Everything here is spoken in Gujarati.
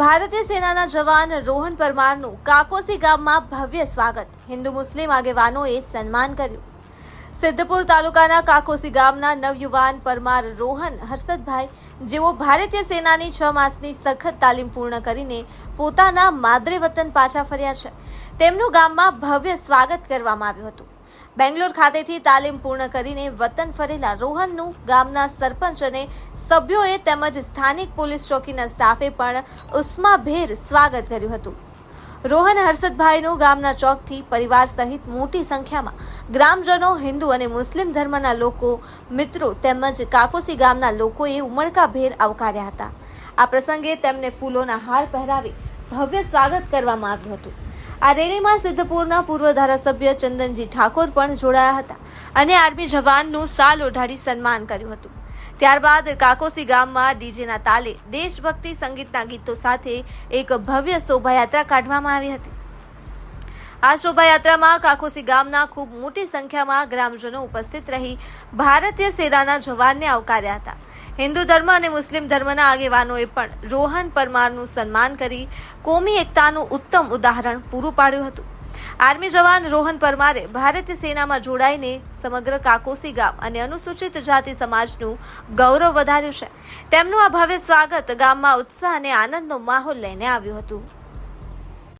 ભારતીય સેનાના જવાન રોહન પરમારનું કાકોસી ગામમાં ભવ્ય સ્વાગત. હિન્દુ મુસ્લિમ આગેવાનોએ સન્માન કર્યું. સિદ્ધપુર તાલુકાના કાકોસી ગામના નવયુવાન પરમાર રોહન હર્ષદભાઈ, જેઓ ભારતીય સેનાની છ માસની સખત તાલીમ પૂર્ણ કરીને પોતાના માદરે વતન પાછા ફર્યા છે. તેમનું ગામમાં ભવ્ય સ્વાગત કરવામાં આવ્યું હતું. બેંગ્લોર ખાતેથી તાલીમ પૂર્ણ કરીને વતન ફરેલા રોહનનું ગામના સરપંચ અને સભ્યોએ તેમજ સ્થાનિક પોલીસ ચોકીના સ્ટાફે પણ ઉષ્માભેર સ્વાગત કર્યું હતું. રોહન હર્ષદભાઈનું ગામના ચોકથી પરિવાર સહિત મોટી સંખ્યામાં ગ્રામજનો, હિન્દુ અને મુસ્લિમ ધર્મના લોકો, મિત્રો તેમજ કાકોસી ગામના લોકોએ ઉમળકાભેર આવકાર્યા હતા. આ પ્રસંગે તેમને ફૂલોના હાર પહેરાવી ભવ્ય સ્વાગત કરવામાં આવ્યું હતું. આ રેલીમાં સિદ્ધપુરના પૂર્વ ધારાસભ્ય ચંદનજી ઠાકોર પણ જોડાયા હતા અને આર્મી જવાનનું સાલ ઓઢાડી સન્માન કર્યું હતું. ત્યારબાદ કાકોસી ગામમાં ડીજેના તાલે દેશભક્તિ સંગીતના ગીતો સાથે એક ભવ્ય શોભાયાત્રા કાઢવામાં આવી હતી. આ શોભાયાત્રામાં કાકોસી ગામના ખૂબ મોટી સંખ્યામાં ગ્રામજનો ઉપસ્થિત રહી ભારતીય સેનાના જવાનને આવકાર્યા હતા. હિન્દુ ધર્મ અને મુસ્લિમ ધર્મના આગેવાનોએ પણ રોહન પરમારનું સન્માન કરી કોમી એકતાનું ઉત્તમ ઉદાહરણ પૂરું પાડ્યું હતું. આર્મી જવાન રોહન પરમારે ભારતીય સેનામાં જોડાઈને સમગ્ર કાકોસી ગામ અને અનુસૂચિત જાતિ સમાજનું ગૌરવ વધાર્યું છે. તેમનું આ ભવ્ય સ્વાગત ગામમાં ઉત્સાહ અને આનંદનો માહોલ લઈને આવ્યું હતું.